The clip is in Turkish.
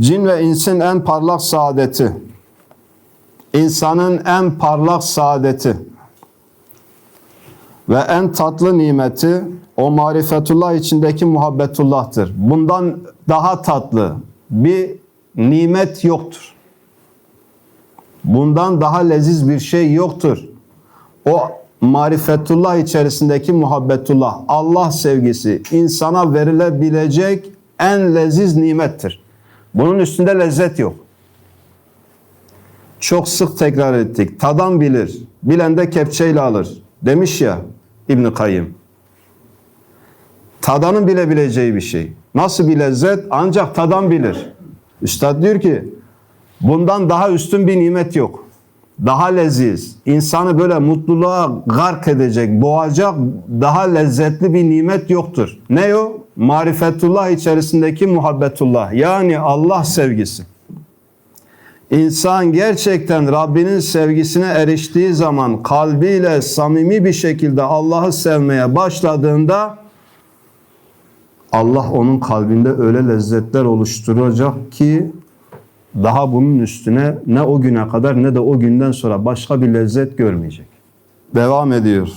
Cin ve insin en parlak saadeti, insanın en parlak saadeti ve en tatlı nimeti o marifetullah içindeki muhabbetullah'tır. Bundan daha tatlı bir nimet yoktur. Bundan daha leziz bir şey yoktur. O marifetullah içerisindeki muhabbetullah, Allah sevgisi insana verilebilecek en leziz nimettir. Bunun üstünde lezzet yok. Çok sık tekrar ettik. Tadan bilir, bilen de kepçeyle alır. Demiş ya İbn Kayyım. Tadanın bilebileceği bir şey. Nasıl bir lezzet? Ancak tadan bilir. Üstad diyor ki bundan daha üstün bir nimet yok. Daha leziz, insanı böyle mutluluğa gark edecek, boğacak daha lezzetli bir nimet yoktur. Ne o? Marifetullah içerisindeki muhabbetullah. Yani Allah sevgisi. İnsan gerçekten Rabbinin sevgisine eriştiği zaman kalbiyle samimi bir şekilde Allah'ı sevmeye başladığında Allah onun kalbinde öyle lezzetler oluşturacak ki daha bunun üstüne ne o güne kadar ne de o günden sonra başka bir lezzet görmeyecek. Devam ediyor.